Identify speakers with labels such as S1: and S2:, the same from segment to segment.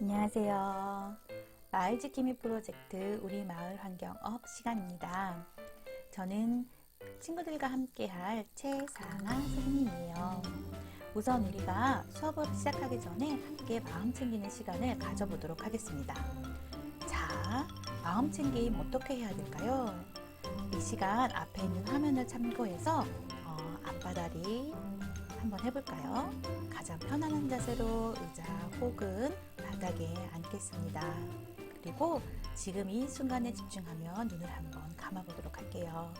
S1: 안녕하세요. 마을 지킴이 프로젝트 우리 마을 환경업 시간입니다. 저는 친구들과 함께 할 최상아 선생님이에요. 우선 우리가 수업을 시작하기 전에 함께 마음 챙기는 시간을 가져보도록 하겠습니다. 자, 마음 챙김 어떻게 해야 될까요? 이 시간 앞에 있는 화면을 참고해서 어, 앞바다리 한번 해볼까요? 가장 편안한 자세로 의자 혹은 바닥에 앉겠습니다. 그리고 지금 이 순간에 집중하며 눈을 한번 감아보도록 할게요.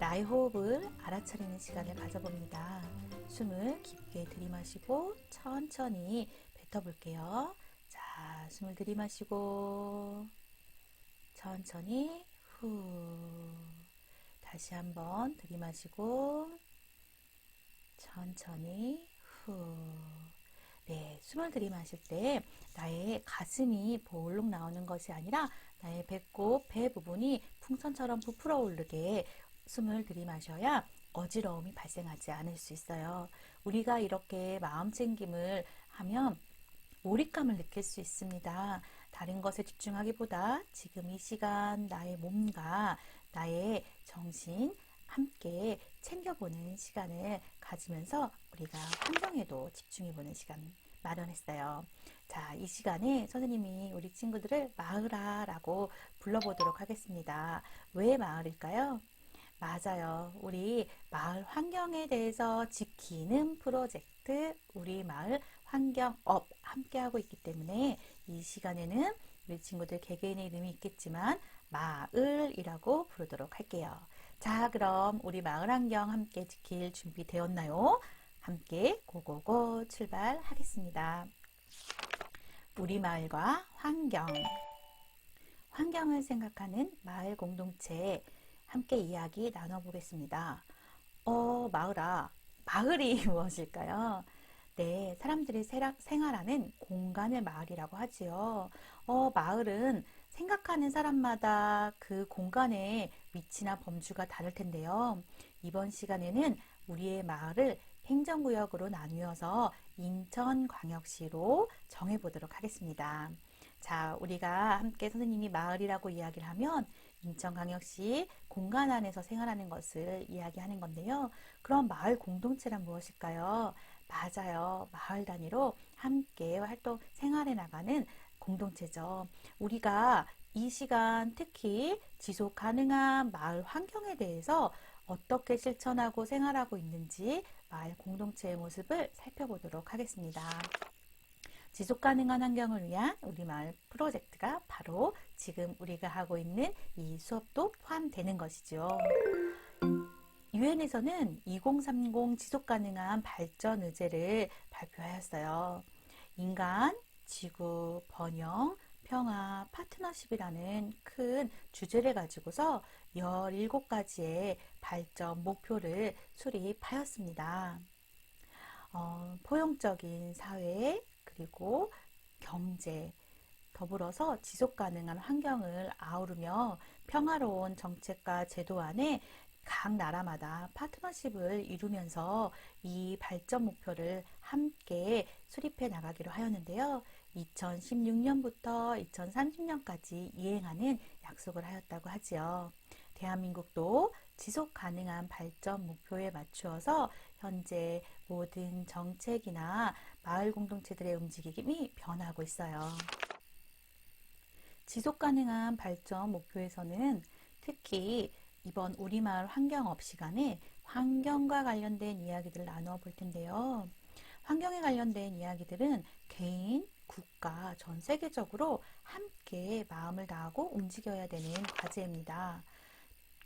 S1: 나의 호흡을 알아차리는 시간을 가져봅니다. 숨을 깊게 들이마시고 천천히 뱉어볼게요. 자, 숨을 들이마시고 천천히 후. 다시 한번 들이마시고 천천히 후. 네, 숨을 들이마실 때 나의 가슴이 볼록 나오는 것이 아니라 나의 배꼽, 배 부분이 풍선처럼 부풀어 오르게 숨을 들이마셔야 어지러움이 발생하지 않을 수 있어요. 우리가 이렇게 마음 챙김을 하면 몰입감을 느낄 수 있습니다. 다른 것에 집중하기보다 지금 이 시간 나의 몸과 나의 정신 함께 챙겨보는 시간을 가지면서 우리가 환경에도 집중해보는 시간 마련했어요. 자, 이 시간에 선생님이 우리 친구들을 마을아라고 불러보도록 하겠습니다. 왜 마을일까요? 맞아요. 우리 마을 환경에 대해서 지키는 프로젝트 우리 마을 환경업 함께하고 있기 때문에 이 시간에는 우리 친구들 개개인의 이름이 있겠지만 마을이라고 부르도록 할게요. 자, 그럼 우리 마을 환경 함께 지킬 준비 되었나요? 함께 고고고 출발하겠습니다. 우리 마을과 환경. 환경을 생각하는 마을 공동체 함께 이야기 나눠보겠습니다. 어, 마을아, 마을이 무엇일까요? 네, 사람들이 생활하는 공간을 마을이라고 하지요. 어, 마을은 생각하는 사람마다 그 공간의 위치나 범주가 다를 텐데요. 이번 시간에는 우리의 마을을 행정구역으로 나누어서 인천광역시로 정해보도록 하겠습니다. 자, 우리가 함께 선생님이 마을이라고 이야기를 하면 인천광역시 공간 안에서 생활하는 것을 이야기하는 건데요. 그럼 마을 공동체란 무엇일까요? 맞아요. 마을 단위로 함께 활동, 생활해 나가는 공동체죠. 우리가 이 시간 특히 지속 가능한 마을 환경에 대해서 어떻게 실천하고 생활하고 있는지 마을 공동체의 모습을 살펴보도록 하겠습니다. 지속 가능한 환경을 위한 우리 마을 프로젝트가 바로 지금 우리가 하고 있는 이 수업도 포함되는 것이죠. 유엔에서는 2030 지속 가능한 발전 의제를 발표하였어요. 인간, 지구, 번영, 평화, 파트너십이라는 큰 주제를 가지고서 17가지의 발전 목표를 수립하였습니다. 어, 포용적인 사회, 그리고 경제, 더불어서 지속 가능한 환경을 아우르며 평화로운 정책과 제도 안에 각 나라마다 파트너십을 이루면서 이 발전 목표를 함께 수립해 나가기로 하였는데요. 2016년부터 2030년까지 이행하는 약속을 하였다고 하지요. 대한민국도 지속 가능한 발전 목표에 맞추어서 현재 모든 정책이나 마을 공동체들의 움직임이 변하고 있어요. 지속 가능한 발전 목표에서는 특히 이번 우리 마을 환경업 시간에 환경과 관련된 이야기들을 나누어 볼 텐데요. 환경에 관련된 이야기들은 개인, 국가, 전 세계적으로 함께 마음을 다하고 움직여야 되는 과제입니다.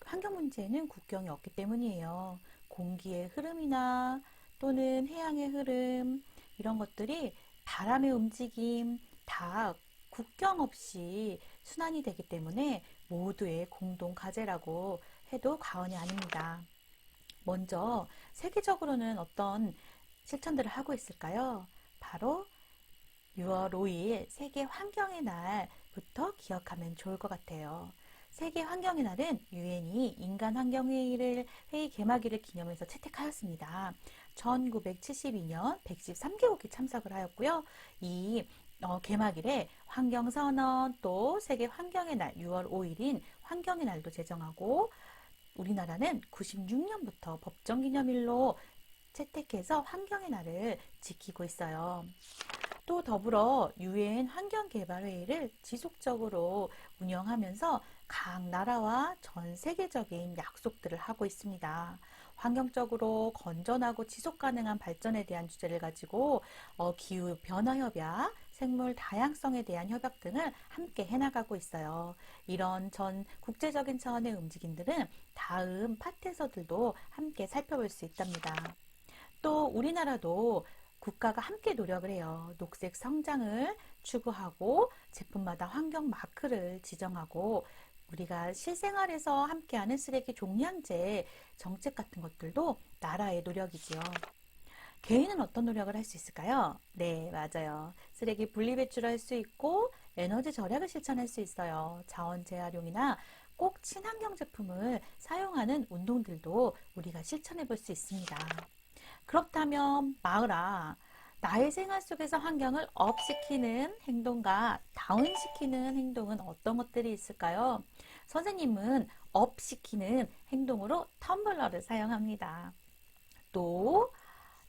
S1: 환경 문제는 국경이 없기 때문이에요. 공기의 흐름이나 또는 해양의 흐름, 이런 것들이 바람의 움직임 다 국경 없이 순환이 되기 때문에 모두의 공동 과제라고 해도 과언이 아닙니다. 먼저 세계적으로는 어떤 실천들을 하고 있을까요? 바로 6월 5일 세계 환경의 날부터 기억하면 좋을 것 같아요. 세계 환경의 날은 유엔이 인간 환경 회의를 회의 개막일을 기념해서 채택하였습니다. 1972년 113개국이 참석을 하였고요. 이 어, 개막일에 환경선언 또 세계 환경의 날 6월 5일인 환경의 날도 제정하고 우리나라는 96년부터 법정기념일로 채택해서 환경의 날을 지키고 있어요. 또 더불어 유엔 환경개발회의를 지속적으로 운영하면서 각 나라와 전 세계적인 약속들을 하고 있습니다. 환경적으로 건전하고 지속 가능한 발전에 대한 주제를 가지고 어, 기후 변화 협약, 생물 다양성에 대한 협약 등을 함께 해나가고 있어요. 이런 전 국제적인 차원의 움직임들은 다음 파트에서들도 함께 살펴볼 수 있답니다. 또 우리나라도 국가가 함께 노력을 해요. 녹색 성장을 추구하고 제품마다 환경 마크를 지정하고 우리가 실생활에서 함께하는 쓰레기 종량제 정책 같은 것들도 나라의 노력이지요. 개인은 어떤 노력을 할 수 있을까요? 네, 맞아요. 쓰레기 분리 배출할 수 있고 에너지 절약을 실천할 수 있어요. 자원 재활용이나 꼭 친환경 제품을 사용하는 운동들도 우리가 실천해 볼 수 있습니다. 그렇다면 마을아, 나의 생활 속에서 환경을 업시키는 행동과 다운시키는 행동은 어떤 것들이 있을까요? 선생님은 업시키는 행동으로 텀블러를 사용합니다. 또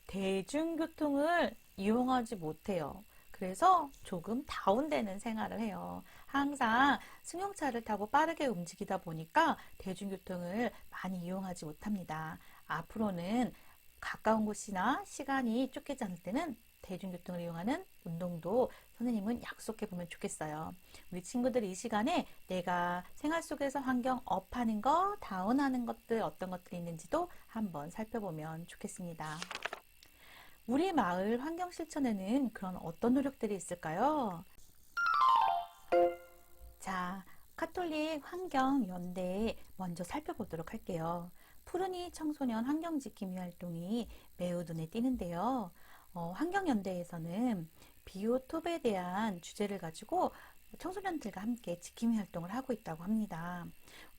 S1: 대중교통을 이용하지 못해요. 그래서 조금 다운되는 생활을 해요. 항상 승용차를 타고 빠르게 움직이다 보니까 대중교통을 많이 이용하지 못합니다. 앞으로는 가까운 곳이나 시간이 쫓기지 않을 때는 대중교통을 이용하는 운동도 선생님은 약속해 보면 좋겠어요. 우리 친구들이 이 시간에 내가 생활 속에서 환경 업하는 거, 다운하는 것들 어떤 것들이 있는지도 한번 살펴보면 좋겠습니다. 우리 마을 환경 실천에는 그런 어떤 노력들이 있을까요? 자, 카톨릭 환경 연대 먼저 살펴보도록 할게요. 푸르니 청소년 환경지킴이 활동이 매우 눈에 띄는데요. 어, 환경연대에서는 비오톱에 대한 주제를 가지고 청소년들과 함께 지킴이 활동을 하고 있다고 합니다.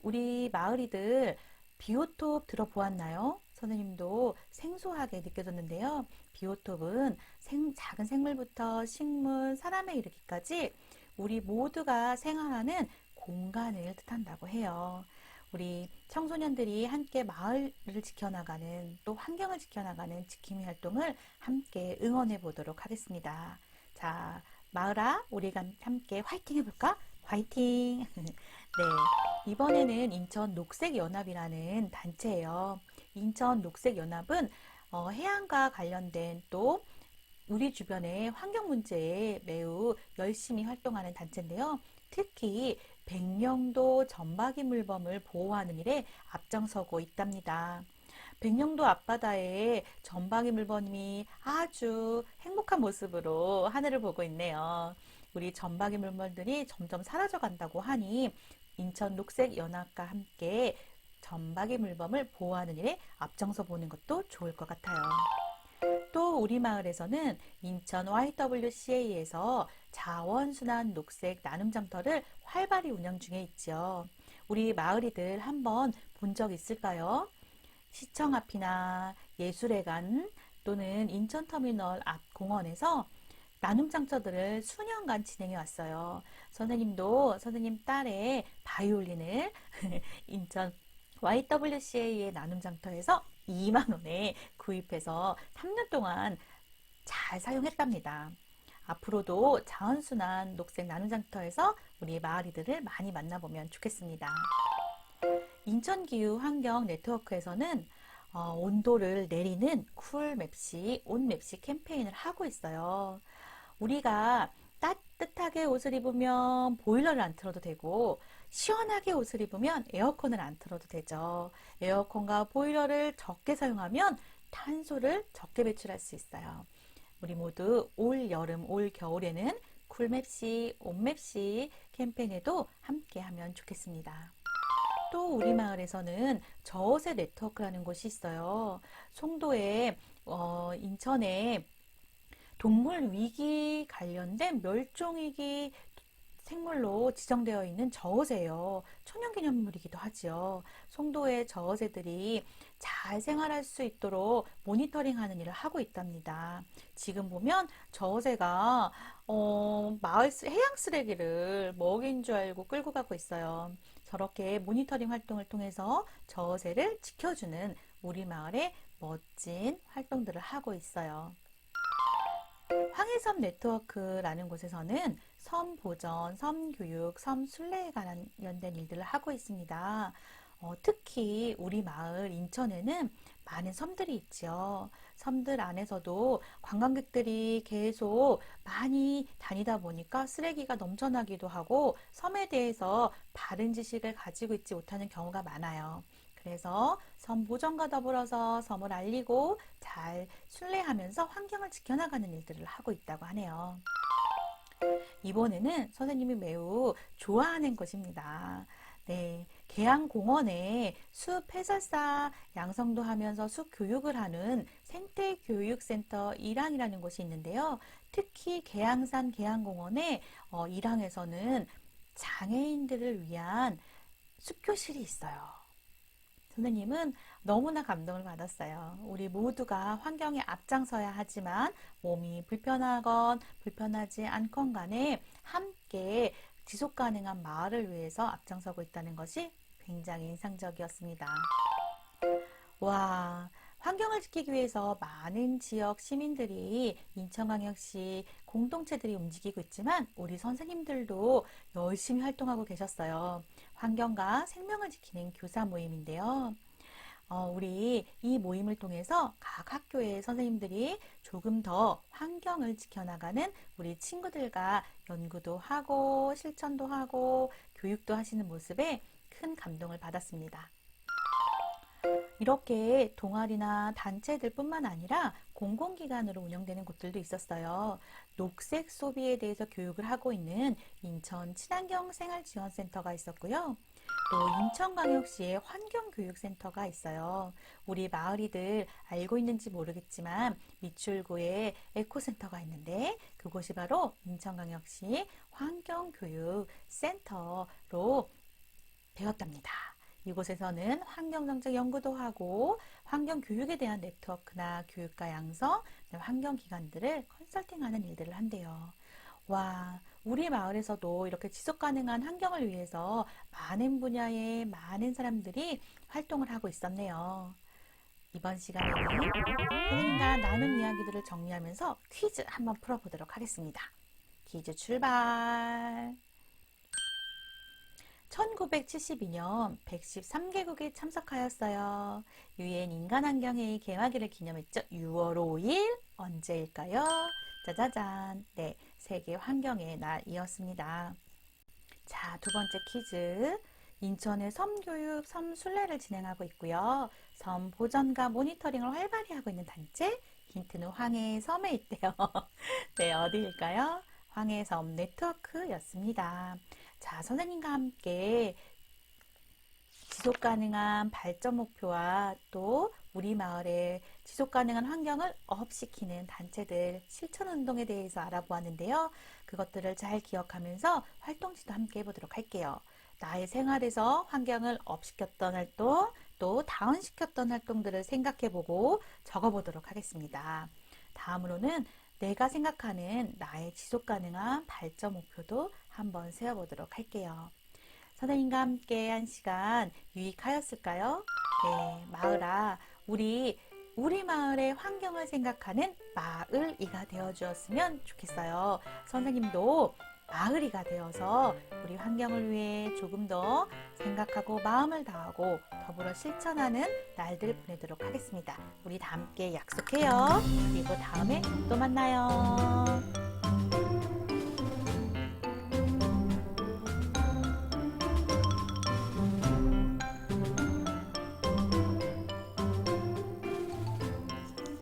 S1: 우리 마을이들 비오톱 들어보았나요? 선생님도 생소하게 느껴졌는데요. 비오톱은 생, 작은 생물부터 식물, 사람에 이르기까지 우리 모두가 생활하는 공간을 뜻한다고 해요. 우리 청소년들이 함께 마을을 지켜나가는 또 환경을 지켜나가는 지킴이 활동을 함께 응원해 보도록 하겠습니다. 자, 마을아, 우리가 함께 화이팅 해볼까? 화이팅! 네, 이번에는 인천 녹색연합이라는 단체예요. 인천 녹색연합은 어, 해양과 관련된 또 우리 주변의 환경 문제에 매우 열심히 활동하는 단체인데요. 특히 백령도 점박이 물범을 보호하는 일에 앞장서고 있답니다. 백령도 앞바다에 점박이 물범이 아주 행복한 모습으로 하늘을 보고 있네요. 우리 점박이 물범들이 점점 사라져 간다고 하니 인천 녹색 연합과 함께 점박이 물범을 보호하는 일에 앞장서 보는 것도 좋을 것 같아요. 또 우리 마을에서는 인천 YWCA에서 자원순환 녹색 나눔 장터를 활발히 운영 중에 있죠. 우리 마을이들 한번 본 적 있을까요? 시청 앞이나 예술회관 또는 인천터미널 앞 공원에서 나눔 장터들을 수년간 진행해 왔어요. 선생님도 선생님 딸의 바이올린을 인천 YWCA의 나눔 장터에서 2만 원에 구입해서 3년 동안 잘 사용했답니다. 앞으로도 자원순환 녹색 나눔장터에서 우리 마을이들을 많이 만나보면 좋겠습니다. 인천기후 환경 네트워크에서는 어, 온도를 내리는 쿨맵시, 온맵시 캠페인을 하고 있어요. 우리가 따뜻하게 옷을 입으면 보일러를 안 틀어도 되고 시원하게 옷을 입으면 에어컨을 안 틀어도 되죠. 에어컨과 보일러를 적게 사용하면 탄소를 적게 배출할 수 있어요. 우리 모두 올 여름, 올 겨울에는 쿨맵시, 온맵시 캠페인에도 함께 하면 좋겠습니다. 또 우리 마을에서는 저옷의 네트워크라는 곳이 있어요. 송도에, 어, 인천에 동물 위기 관련된 멸종 위기 생물로 지정되어 있는 저어새예요. 천연기념물이기도 하지요. 송도의 저어새들이 잘 생활할 수 있도록 모니터링하는 일을 하고 있답니다. 지금 보면 저어새가 어, 마을 쓰- 해양 쓰레기를 먹인 줄 알고 끌고 가고 있어요. 저렇게 모니터링 활동을 통해서 저어새를 지켜주는 우리 마을의 멋진 활동들을 하고 있어요. 황해섬 네트워크라는 곳에서는 섬 보전, 섬 교육, 섬 순례에 관련된 일들을 하고 있습니다. 어, 특히 우리 마을 인천에는 많은 섬들이 있죠. 섬들 안에서도 관광객들이 계속 많이 다니다 보니까 쓰레기가 넘쳐나기도 하고 섬에 대해서 바른 지식을 가지고 있지 못하는 경우가 많아요. 그래서 섬 보전과 더불어서 섬을 알리고 잘 순례하면서 환경을 지켜나가는 일들을 하고 있다고 하네요. 이번에는 선생님이 매우 좋아하는 곳입니다. 네, 계양공원에 숲 해설사 양성도 하면서 숲 교육을 하는 생태교육센터 일항이라는 곳이 있는데요. 특히 계양산 계양공원의 어, 일항에서는 장애인들을 위한 숲교실이 있어요. 선생님은 너무나 감동을 받았어요. 우리 모두가 환경에 앞장서야 하지만 몸이 불편하건 불편하지 않건 간에 함께 지속 가능한 마을을 위해서 앞장서고 있다는 것이 굉장히 인상적이었습니다. 와, 환경을 지키기 위해서 많은 지역 시민들이 인천광역시 공동체들이 움직이고 있지만 우리 선생님들도 열심히 활동하고 계셨어요. 환경과 생명을 지키는 교사 모임인데요. 어, 우리 이 모임을 통해서 각 학교의 선생님들이 조금 더 환경을 지켜나가는 우리 친구들과 연구도 하고 실천도 하고 교육도 하시는 모습에 큰 감동을 받았습니다. 이렇게 동아리나 단체들 뿐만 아니라 공공기관으로 운영되는 곳들도 있었어요. 녹색 소비에 대해서 교육을 하고 있는 인천 친환경 생활지원센터가 있었고요. 또 인천광역시의 환경교육센터가 있어요. 우리 마을이들 알고 있는지 모르겠지만 미출구에 에코센터가 있는데 그곳이 바로 인천광역시 환경교육센터로 되었답니다. 이곳에서는 환경정책 연구도 하고 환경교육에 대한 네트워크나 교육과 양성, 환경기관들을 컨설팅하는 일들을 한대요. 와, 우리 마을에서도 이렇게 지속 가능한 환경을 위해서 많은 분야의 많은 사람들이 활동을 하고 있었네요. 이번 시간에는 선생님과 나눈 이야기들을 정리하면서 퀴즈 한번 풀어보도록 하겠습니다. 퀴즈 출발! 1972년 113개국이 참석하였어요. 유엔 인간환경회의 개화기를 기념했죠. 6월 5일 언제일까요? 짜자잔. 네, 세계 환경의 날이었습니다. 자, 두 번째 퀴즈. 인천의 섬교육, 섬순례를 진행하고 있고요. 섬 보전과 모니터링을 활발히 하고 있는 단체. 힌트는 황해 섬에 있대요. 네, 어디일까요? 황해 섬 네트워크였습니다. 자, 선생님과 함께 지속 가능한 발전 목표와 또 우리 마을의 지속 가능한 환경을 업시키는 단체들 실천 운동에 대해서 알아보았는데요. 그것들을 잘 기억하면서 활동 지도 함께 해보도록 할게요. 나의 생활에서 환경을 업시켰던 활동, 또 다운시켰던 활동들을 생각해보고 적어보도록 하겠습니다. 다음으로는 내가 생각하는 나의 지속 가능한 발전 목표도 한번 세워보도록 할게요. 선생님과 함께 한 시간 유익하였을까요? 네, 마을아, 우리 우리 마을의 환경을 생각하는 마을이가 되어 주었으면 좋겠어요. 선생님도 마을이가 되어서 우리 환경을 위해 조금 더 생각하고 마음을 다하고 더불어 실천하는 날들을 보내도록 하겠습니다. 우리 다 함께 약속해요. 그리고 다음에 또 만나요.